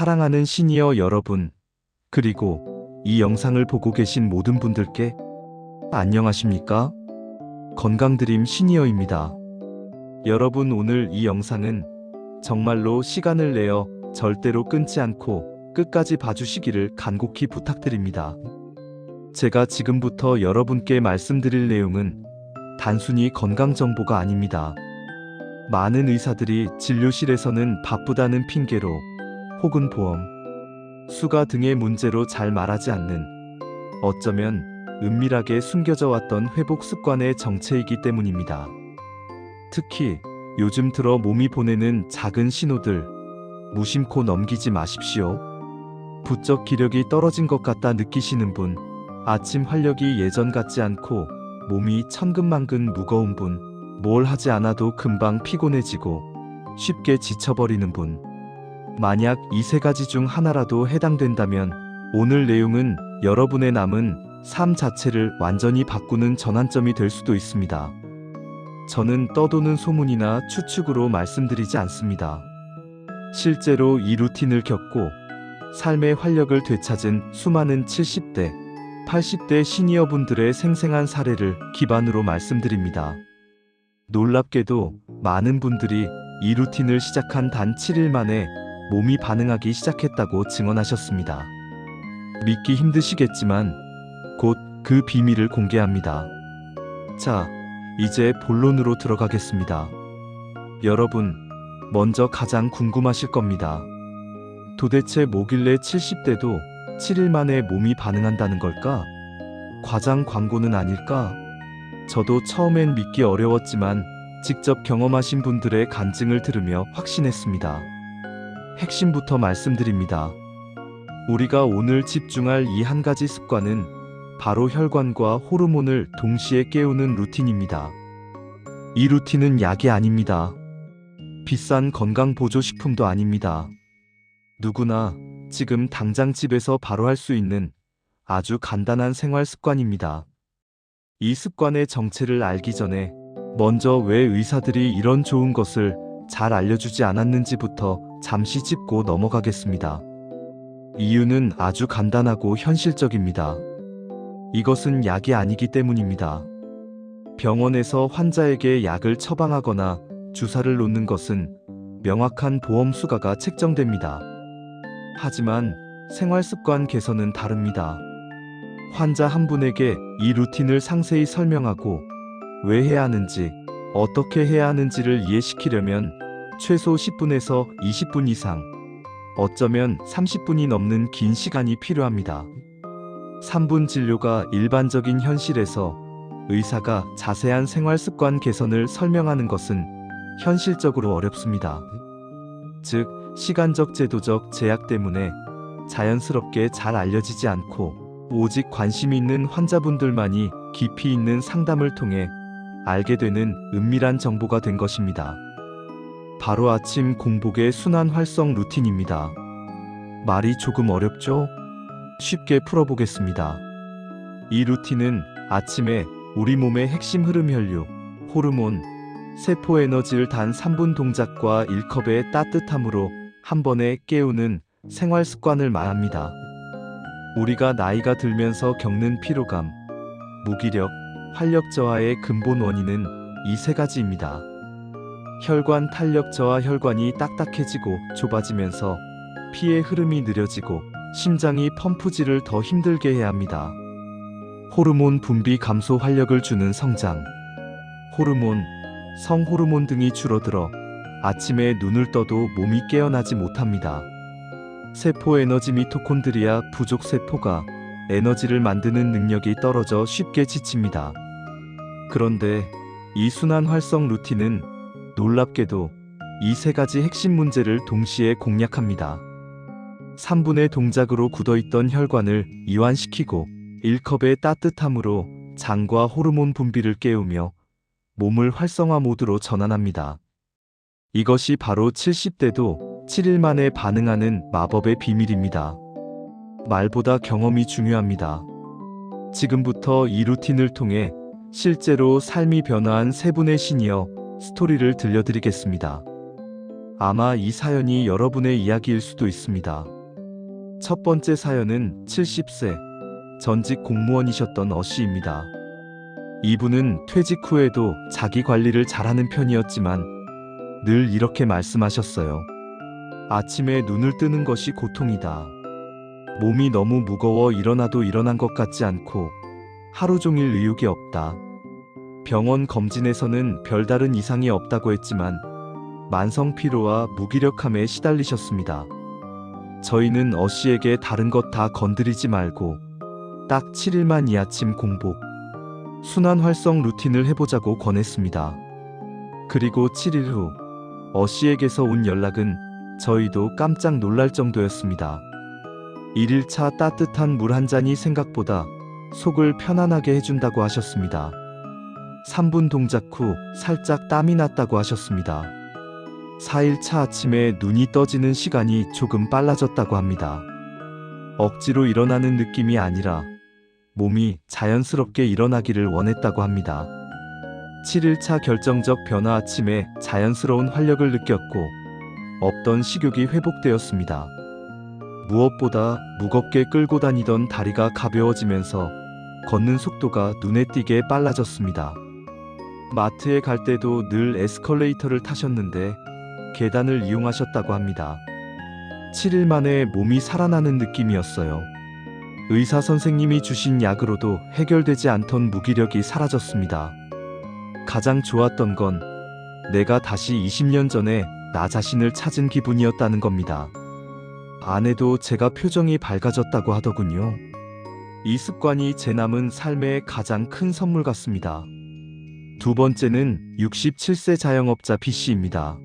사랑하는 시니어 여러분, 그리고 이 영상을 보고 계신 모든 분들께 안녕하십니까? 건강드림 시니어입니다. 여러분 오늘 이 영상은 정말로 시간을 내어 절대로 끊지 않고 끝까지 봐주시기를 간곡히 부탁드립니다. 제가 지금부터 여러분께 말씀드릴 내용은 단순히 건강 정보가 아닙니다. 많은 의사들이 진료실에서는 바쁘다는 핑계로 혹은 보험, 수가 등의 문제로 잘 말하지 않는 어쩌면 은밀하게 숨겨져 왔던 회복 습관의 정체이기 때문입니다. 특히 요즘 들어 몸이 보내는 작은 신호들 무심코 넘기지 마십시오. 부쩍 기력이 떨어진 것 같다 느끼시는 분, 아침 활력이 예전 같지 않고 몸이 천근만근 무거운 분, 뭘 하지 않아도 금방 피곤해지고 쉽게 지쳐버리는 분. 만약 이 세 가지 중 하나라도 해당된다면 오늘 내용은 여러분의 남은 삶 자체를 완전히 바꾸는 전환점이 될 수도 있습니다. 저는 떠도는 소문이나 추측으로 말씀드리지 않습니다. 실제로 이 루틴을 겪고 삶의 활력을 되찾은 수많은 70대, 80대 시니어분들의 생생한 사례를 기반으로 말씀드립니다. 놀랍게도 많은 분들이 이 루틴을 시작한 단 7일 만에 몸이 반응하기 시작했다고 증언하셨습니다. 믿기 힘드시겠지만 곧 그 비밀을 공개합니다. 자, 이제 본론으로 들어가겠습니다. 여러분, 먼저 가장 궁금하실 겁니다. 도대체 뭐길래 70대도 7일 만에 몸이 반응한다는 걸까? 과장 광고는 아닐까? 저도 처음엔 믿기 어려웠지만 직접 경험하신 분들의 간증을 들으며 확신했습니다. 핵심부터 말씀드립니다. 우리가 오늘 집중할 이 한 가지 습관은 바로 혈관과 호르몬을 동시에 깨우는 루틴입니다. 이 루틴은 약이 아닙니다. 비싼 건강보조식품도 아닙니다. 누구나 지금 당장 집에서 바로 할 수 있는 아주 간단한 생활 습관입니다. 이 습관의 정체를 알기 전에 먼저 왜 의사들이 이런 좋은 것을 잘 알려주지 않았는지부터 잠시 짚고 넘어가겠습니다. 이유는 아주 간단하고 현실적입니다. 이것은 약이 아니기 때문입니다. 병원에서 환자에게 약을 처방하거나 주사를 놓는 것은 명확한 보험 수가가 책정됩니다. 하지만 생활 습관 개선은 다릅니다. 환자 한 분에게 이 루틴을 상세히 설명하고 왜 해야 하는지, 어떻게 해야 하는지를 이해시키려면 최소 10분에서 20분 이상, 어쩌면 30분이 넘는 긴 시간이 필요합니다. 3분 진료가 일반적인 현실에서 의사가 자세한 생활 습관 개선을 설명하는 것은 현실적으로 어렵습니다. 즉, 시간적 제도적 제약 때문에 자연스럽게 잘 알려지지 않고 오직 관심 있는 환자분들만이 깊이 있는 상담을 통해 알게 되는 은밀한 정보가 된 것입니다. 바로 아침 공복의 순환 활성 루틴입니다. 말이 조금 어렵죠? 쉽게 풀어보겠습니다. 이 루틴은 아침에 우리 몸의 핵심 흐름 혈류, 호르몬, 세포 에너지를 단 3분 동작과 1컵의 따뜻함으로 한 번에 깨우는 생활 습관을 말합니다. 우리가 나이가 들면서 겪는 피로감, 무기력, 활력 저하의 근본 원인은 이 세 가지입니다. 혈관 탄력 저하 혈관이 딱딱해지고 좁아지면서 피의 흐름이 느려지고 심장이 펌프질을 더 힘들게 해야 합니다. 호르몬 분비 감소 활력을 주는 성장, 호르몬, 성호르몬 등이 줄어들어 아침에 눈을 떠도 몸이 깨어나지 못합니다. 세포 에너지 미토콘드리아 부족 세포가 에너지를 만드는 능력이 떨어져 쉽게 지칩니다. 그런데 이 순환 활성 루틴은 놀랍게도 이 세 가지 핵심 문제를 동시에 공략합니다. 3분의 동작으로 굳어있던 혈관을 이완시키고 1컵의 따뜻함으로 장과 호르몬 분비를 깨우며 몸을 활성화 모드로 전환합니다. 이것이 바로 70대도 7일 만에 반응하는 마법의 비밀입니다. 말보다 경험이 중요합니다. 지금부터 이 루틴을 통해 실제로 삶이 변화한 세 분의 시니어 스토리를 들려드리겠습니다. 아마 이 사연이 여러분의 이야기일 수도 있습니다. 첫 번째 사연은 70세 전직 공무원이셨던 어 씨입니다. 이분은 퇴직 후에도 자기 관리를 잘하는 편이었지만 늘 이렇게 말씀하셨어요. 아침에 눈을 뜨는 것이 고통이다. 몸이 너무 무거워 일어나도 일어난 것 같지 않고 하루 종일 의욕이 없다. 병원 검진에서는 별다른 이상이 없다고 했지만 만성 피로와 무기력함에 시달리셨습니다. 저희는 어 씨에게 다른 것 다 건드리지 말고 딱 7일만 이 아침 공복, 순환 활성 루틴을 해보자고 권했습니다. 그리고 7일 후, 어 씨에게서 온 연락은 저희도 깜짝 놀랄 정도였습니다. 1일차 따뜻한 물 한 잔이 생각보다 속을 편안하게 해준다고 하셨습니다. 3분 동작 후 살짝 땀이 났다고 하셨습니다. 4일차 아침에 눈이 떠지는 시간이 조금 빨라졌다고 합니다. 억지로 일어나는 느낌이 아니라 몸이 자연스럽게 일어나기를 원했다고 합니다. 7일차 결정적 변화 아침에 자연스러운 활력을 느꼈고 없던 식욕이 회복되었습니다. 무엇보다 무겁게 끌고 다니던 다리가 가벼워지면서 걷는 속도가 눈에 띄게 빨라졌습니다. 마트에 갈 때도 늘 에스컬레이터를 타셨는데 계단을 이용하셨다고 합니다. 7일 만에 몸이 살아나는 느낌이었어요. 의사 선생님이 주신 약으로도 해결되지 않던 무기력이 사라졌습니다. 가장 좋았던 건 내가 다시 20년 전에 나 자신을 찾은 기분이었다는 겁니다. 아내도 제가 표정이 밝아졌다고 하더군요. 이 습관이 제 남은 삶의 가장 큰 선물 같습니다. 두 번째는 67세 자영업자 B씨입니다.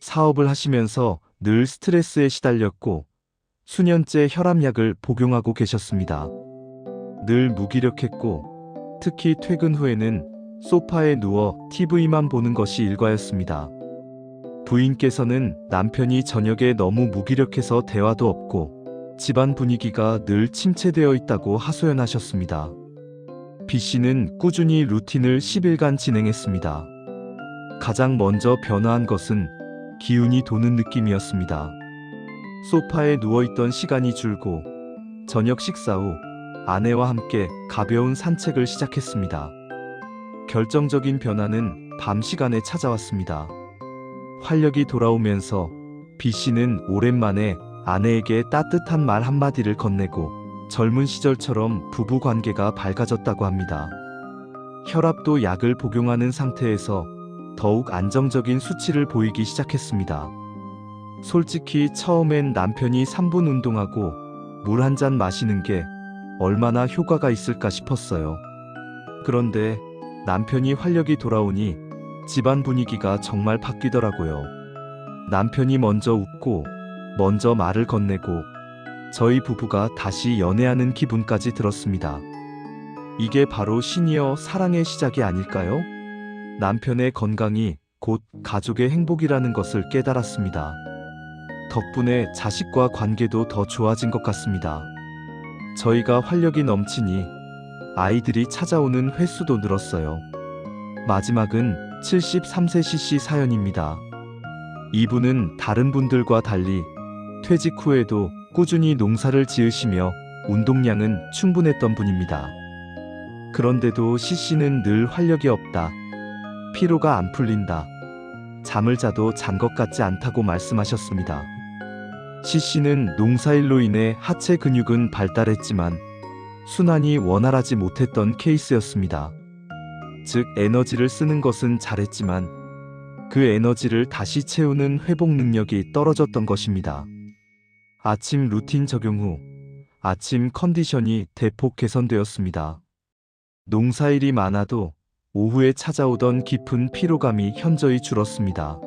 사업을 하시면서 늘 스트레스에 시달렸고 수년째 혈압약을 복용하고 계셨습니다. 늘 무기력했고 특히 퇴근 후에는 소파에 누워 TV만 보는 것이 일과였습니다. 부인께서는 남편이 저녁에 너무 무기력해서 대화도 없고 집안 분위기가 늘 침체되어 있다고 하소연하셨습니다. B 씨는 꾸준히 루틴을 10일간 진행했습니다. 가장 먼저 변화한 것은 기운이 도는 느낌이었습니다. 소파에 누워있던 시간이 줄고 저녁 식사 후 아내와 함께 가벼운 산책을 시작했습니다. 결정적인 변화는 밤 시간에 찾아왔습니다. 활력이 돌아오면서 B 씨는 오랜만에 아내에게 따뜻한 말 한마디를 건네고 젊은 시절처럼 부부 관계가 밝아졌다고 합니다. 혈압도 약을 복용하는 상태에서 더욱 안정적인 수치를 보이기 시작했습니다. 솔직히 처음엔 남편이 3분 운동하고 물 한 잔 마시는 게 얼마나 효과가 있을까 싶었어요. 그런데 남편이 활력이 돌아오니 집안 분위기가 정말 바뀌더라고요. 남편이 먼저 웃고 먼저 말을 건네고 저희 부부가 다시 연애하는 기분까지 들었습니다. 이게 바로 시니어 사랑의 시작이 아닐까요? 남편의 건강이 곧 가족의 행복이라는 것을 깨달았습니다. 덕분에 자식과 관계도 더 좋아진 것 같습니다. 저희가 활력이 넘치니 아이들이 찾아오는 횟수도 늘었어요. 마지막은 73세 CC 사연입니다. 이분은 다른 분들과 달리 퇴직 후에도 꾸준히 농사를 지으시며 운동량은 충분했던 분입니다. 그런데도 CC는 늘 활력이 없다. 피로가 안 풀린다. 잠을 자도 잔 것 같지 않다고 말씀하셨습니다. CC는 농사일로 인해 하체 근육은 발달했지만 순환이 원활하지 못했던 케이스였습니다. 즉, 에너지를 쓰는 것은 잘했지만 그 에너지를 다시 채우는 회복 능력이 떨어졌던 것입니다. 아침 루틴 적용 후 아침 컨디션이 대폭 개선되었습니다. 농사일이 많아도 오후에 찾아오던 깊은 피로감이 현저히 줄었습니다.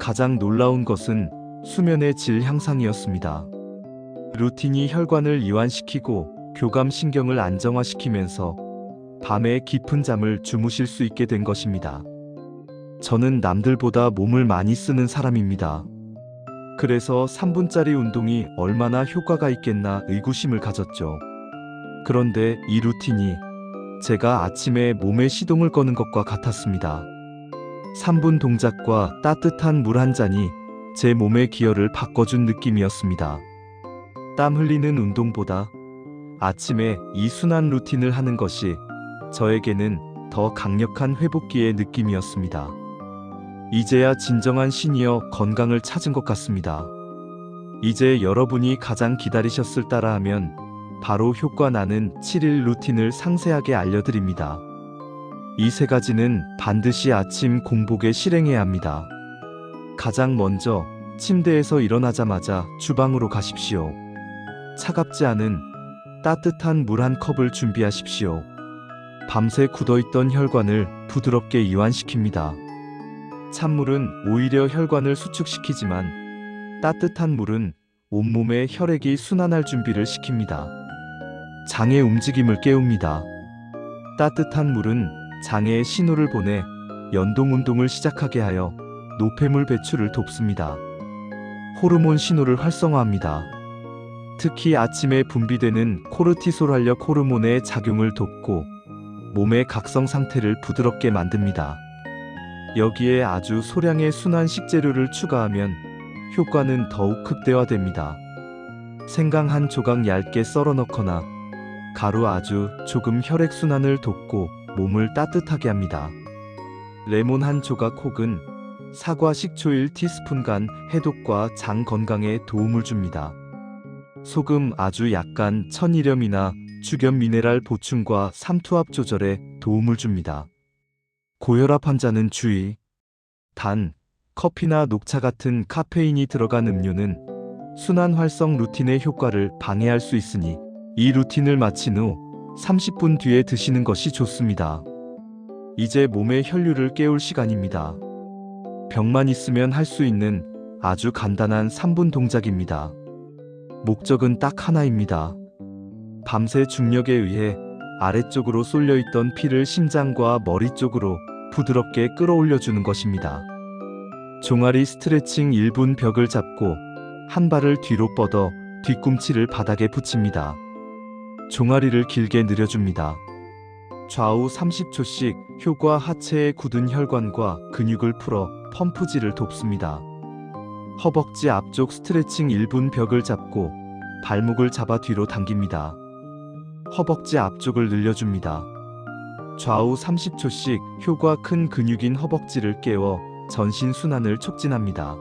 가장 놀라운 것은 수면의 질 향상이었습니다. 루틴이 혈관을 이완시키고 교감 신경을 안정화시키면서 밤에 깊은 잠을 주무실 수 있게 된 것입니다. 저는 남들보다 몸을 많이 쓰는 사람입니다. 그래서 3분짜리 운동이 얼마나 효과가 있겠나 의구심을 가졌죠. 그런데 이 루틴이 제가 아침에 몸에 시동을 거는 것과 같았습니다. 3분 동작과 따뜻한 물 한 잔이 제 몸의 기혈을 바꿔준 느낌이었습니다. 땀 흘리는 운동보다 아침에 이 순환 루틴을 하는 것이 저에게는 더 강력한 회복기의 느낌이었습니다. 이제야 진정한 시니어 건강을 찾은 것 같습니다. 이제 여러분이 가장 기다리셨을 따라 하면 바로 효과 나는 7일 루틴을 상세하게 알려드립니다. 이 세 가지는 반드시 아침 공복에 실행해야 합니다. 가장 먼저 침대에서 일어나자마자 주방으로 가십시오. 차갑지 않은 따뜻한 물 한 컵을 준비하십시오. 밤새 굳어있던 혈관을 부드럽게 이완시킵니다. 찬물은 오히려 혈관을 수축시키지만 따뜻한 물은 온몸의 혈액이 순환할 준비를 시킵니다. 장의 움직임을 깨웁니다. 따뜻한 물은 장에 신호를 보내 연동 운동을 시작하게 하여 노폐물 배출을 돕습니다. 호르몬 신호를 활성화합니다. 특히 아침에 분비되는 코르티솔 활력 호르몬의 작용을 돕고 몸의 각성 상태를 부드럽게 만듭니다. 여기에 아주 소량의 순한 식재료를 추가하면 효과는 더욱 극대화됩니다. 생강 한 조각 얇게 썰어 넣거나 가루 아주 조금 혈액 순환을 돕고 몸을 따뜻하게 합니다. 레몬 한 조각 혹은 사과 식초 1티스푼 간 해독과 장 건강에 도움을 줍니다. 소금 아주 약간 천일염이나 주겸 미네랄 보충과 삼투압 조절에 도움을 줍니다. 고혈압 환자는 주의. 단, 커피나 녹차 같은 카페인이 들어간 음료는 순환 활성 루틴의 효과를 방해할 수 있으니 이 루틴을 마친 후 30분 뒤에 드시는 것이 좋습니다. 이제 몸의 혈류를 깨울 시간입니다. 병만 있으면 할 수 있는 아주 간단한 3분 동작입니다. 목적은 딱 하나입니다. 밤새 중력에 의해 아래쪽으로 쏠려 있던 피를 심장과 머리 쪽으로 부드럽게 끌어올려 주는 것입니다. 종아리 스트레칭 1분 벽을 잡고 한 발을 뒤로 뻗어 뒤꿈치를 바닥에 붙입니다. 종아리를 길게 늘려줍니다. 좌우 30초씩 효과 하체의 굳은 혈관과 근육을 풀어 펌프질을 돕습니다. 허벅지 앞쪽 스트레칭 1분 벽을 잡고 발목을 잡아 뒤로 당깁니다. 허벅지 앞쪽을 늘려줍니다. 좌우 30초씩 효과 큰 근육인 허벅지를 깨워 전신 순환을 촉진합니다.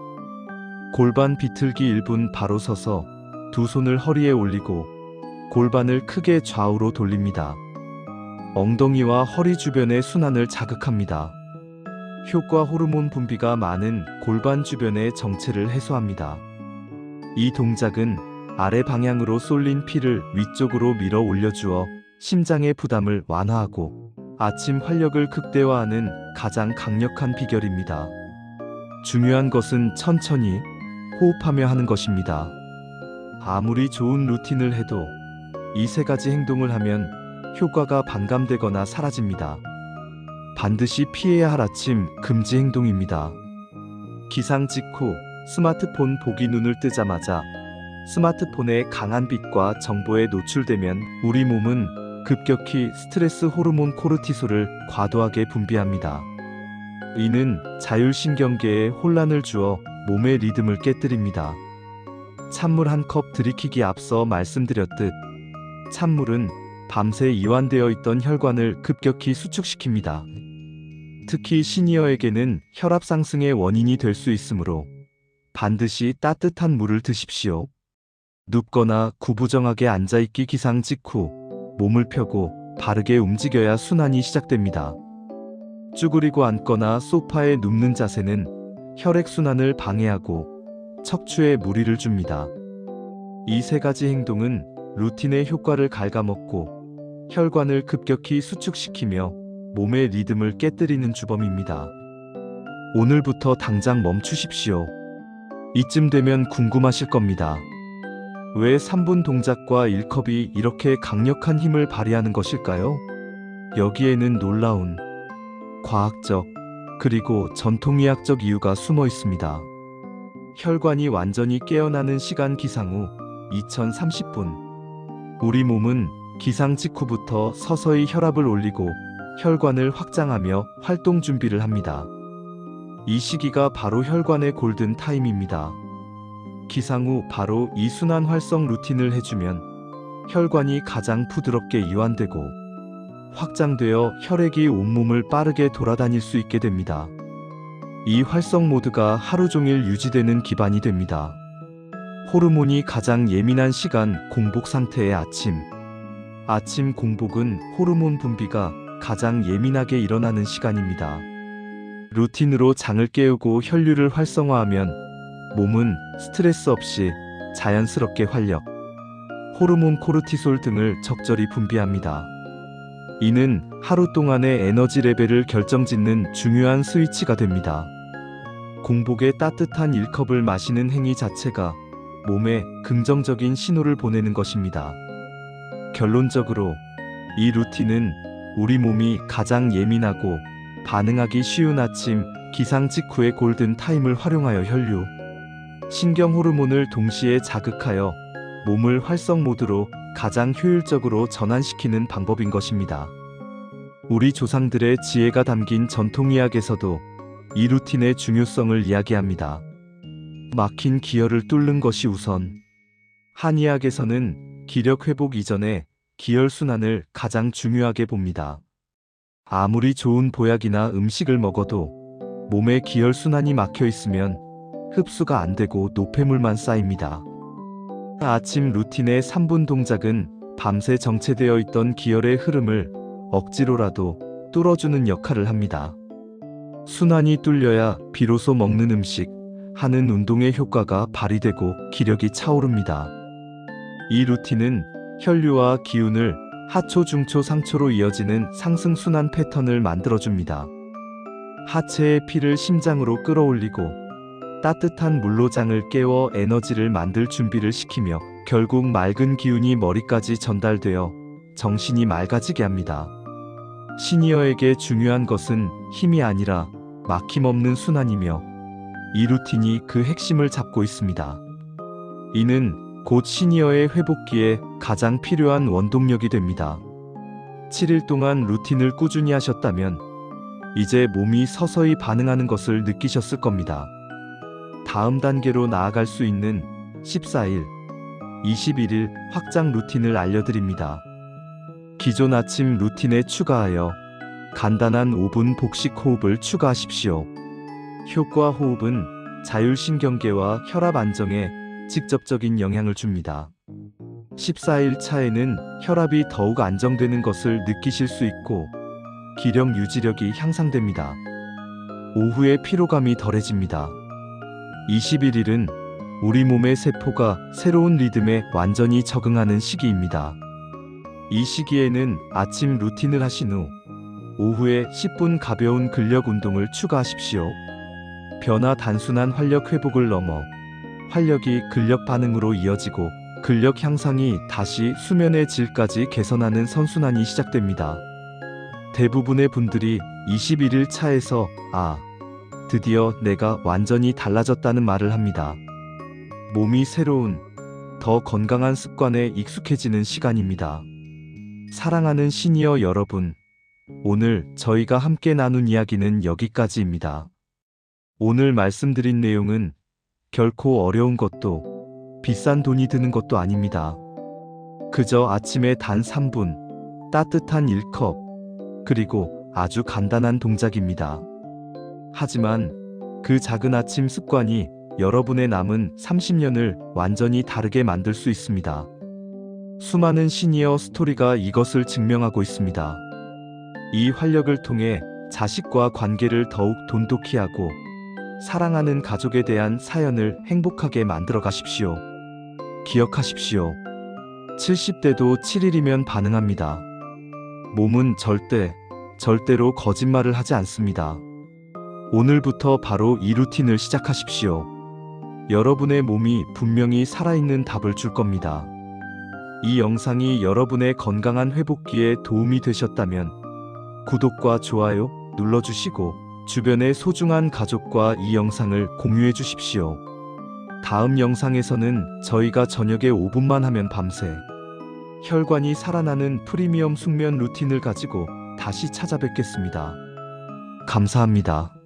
골반 비틀기 1분 바로 서서 두 손을 허리에 올리고 골반을 크게 좌우로 돌립니다. 엉덩이와 허리 주변의 순환을 자극합니다. 효과 호르몬 분비가 많은 골반 주변의 정체를 해소합니다. 이 동작은 아래 방향으로 쏠린 피를 위쪽으로 밀어 올려주어 심장의 부담을 완화하고 아침 활력을 극대화하는 가장 강력한 비결입니다. 중요한 것은 천천히 호흡하며 하는 것입니다. 아무리 좋은 루틴을 해도 이 세 가지 행동을 하면 효과가 반감되거나 사라집니다. 반드시 피해야 할 아침 금지 행동입니다. 기상 직후 스마트폰 보기 눈을 뜨자마자 스마트폰의 강한 빛과 정보에 노출되면 우리 몸은 급격히 스트레스 호르몬 코르티솔을 과도하게 분비합니다. 이는 자율신경계에 혼란을 주어 몸의 리듬을 깨뜨립니다. 찬물 한 컵 들이키기 앞서 말씀드렸듯 찬물은 밤새 이완되어 있던 혈관을 급격히 수축시킵니다. 특히 시니어에게는 혈압 상승의 원인이 될 수 있으므로 반드시 따뜻한 물을 드십시오. 눕거나 구부정하게 앉아있기 기상 직후 몸을 펴고 바르게 움직여야 순환이 시작됩니다. 쭈그리고 앉거나 소파에 눕는 자세는 혈액순환을 방해하고 척추에 무리를 줍니다. 이 세 가지 행동은 루틴의 효과를 갉아먹고 혈관을 급격히 수축시키며 몸의 리듬을 깨뜨리는 주범입니다. 오늘부터 당장 멈추십시오. 이쯤 되면 궁금하실 겁니다. 왜 3분 동작과 1컵이 이렇게 강력한 힘을 발휘하는 것일까요? 여기에는 놀라운 과학적 그리고 전통의학적 이유가 숨어 있습니다. 혈관이 완전히 깨어나는 시간 기상 후 2030분. 우리 몸은 기상 직후부터 서서히 혈압을 올리고 혈관을 확장하며 활동 준비를 합니다. 이 시기가 바로 혈관의 골든 타임입니다. 기상 후 바로 이 순환 활성 루틴을 해주면 혈관이 가장 부드럽게 이완되고 확장되어 혈액이 온몸을 빠르게 돌아다닐 수 있게 됩니다. 이 활성 모드가 하루 종일 유지되는 기반이 됩니다. 호르몬이 가장 예민한 시간 공복 상태의 아침. 아침 공복은 호르몬 분비가 가장 예민하게 일어나는 시간입니다. 루틴으로 장을 깨우고 혈류를 활성화하면 몸은 스트레스 없이 자연스럽게 활력, 호르몬 코르티솔 등을 적절히 분비합니다. 이는 하루 동안의 에너지 레벨을 결정짓는 중요한 스위치가 됩니다. 공복에 따뜻한 1컵을 마시는 행위 자체가 몸에 긍정적인 신호를 보내는 것입니다. 결론적으로 이 루틴은 우리 몸이 가장 예민하고 반응하기 쉬운 아침 기상 직후의 골든 타임을 활용하여 혈류, 신경 호르몬을 동시에 자극하여 몸을 활성 모드로 가장 효율적으로 전환시키는 방법인 것입니다. 우리 조상들의 지혜가 담긴 전통의학에서도 이 루틴의 중요성을 이야기합니다. 막힌 기혈을 뚫는 것이 우선. 한의학에서는 기력 회복 이전에 기혈 순환을 가장 중요하게 봅니다. 아무리 좋은 보약이나 음식을 먹어도 몸에 기혈 순환이 막혀 있으면 흡수가 안 되고 노폐물만 쌓입니다. 아침 루틴의 3분 동작은 밤새 정체되어 있던 기혈의 흐름을 억지로라도 뚫어주는 역할을 합니다. 순환이 뚫려야 비로소 먹는 음식, 하는 운동의 효과가 발휘되고 기력이 차오릅니다. 이 루틴은 혈류와 기운을 하초, 중초, 상초로 이어지는 상승순환 패턴을 만들어줍니다. 하체의 피를 심장으로 끌어올리고 따뜻한 물로 장을 깨워 에너지를 만들 준비를 시키며 결국 맑은 기운이 머리까지 전달되어 정신이 맑아지게 합니다. 시니어에게 중요한 것은 힘이 아니라 막힘없는 순환이며 이 루틴이 그 핵심을 잡고 있습니다. 이는 곧 시니어의 회복기에 가장 필요한 원동력이 됩니다. 7일 동안 루틴을 꾸준히 하셨다면 이제 몸이 서서히 반응하는 것을 느끼셨을 겁니다. 다음 단계로 나아갈 수 있는 14일, 21일 확장 루틴을 알려드립니다. 기존 아침 루틴에 추가하여 간단한 5분 복식 호흡을 추가하십시오. 효과 호흡은 자율신경계와 혈압 안정에 직접적인 영향을 줍니다. 14일 차에는 혈압이 더욱 안정되는 것을 느끼실 수 있고 기력 유지력이 향상됩니다. 오후에 피로감이 덜해집니다. 21일은 우리 몸의 세포가 새로운 리듬에 완전히 적응하는 시기입니다. 이 시기에는 아침 루틴을 하신 후 오후에 10분 가벼운 근력 운동을 추가하십시오. 변화 단순한 활력 회복을 넘어 활력이 근력 반응으로 이어지고 근력 향상이 다시 수면의 질까지 개선하는 선순환이 시작됩니다. 대부분의 분들이 21일 차에서 아, 드디어 내가 완전히 달라졌다는 말을 합니다. 몸이 새로운, 더 건강한 습관에 익숙해지는 시간입니다. 사랑하는 시니어 여러분, 오늘 저희가 함께 나눈 이야기는 여기까지입니다. 오늘 말씀드린 내용은 결코 어려운 것도 비싼 돈이 드는 것도 아닙니다. 그저 아침에 단 3분, 따뜻한 1컵, 그리고 아주 간단한 동작입니다. 하지만 그 작은 아침 습관이 여러분의 남은 30년을 완전히 다르게 만들 수 있습니다. 수많은 시니어 스토리가 이것을 증명하고 있습니다. 이 활력을 통해 자식과 관계를 더욱 돈독히 하고 사랑하는 가족에 대한 사연을 행복하게 만들어 가십시오. 기억하십시오. 70대도 7일이면 반응합니다. 몸은 절대, 절대로 거짓말을 하지 않습니다. 오늘부터 바로 이 루틴을 시작하십시오. 여러분의 몸이 분명히 살아있는 답을 줄 겁니다. 이 영상이 여러분의 건강한 회복기에 도움이 되셨다면 구독과 좋아요 눌러주시고 주변의 소중한 가족과 이 영상을 공유해 주십시오. 다음 영상에서는 저희가 저녁에 5분만 하면 밤새 혈관이 살아나는 프리미엄 숙면 루틴을 가지고 다시 찾아뵙겠습니다. 감사합니다.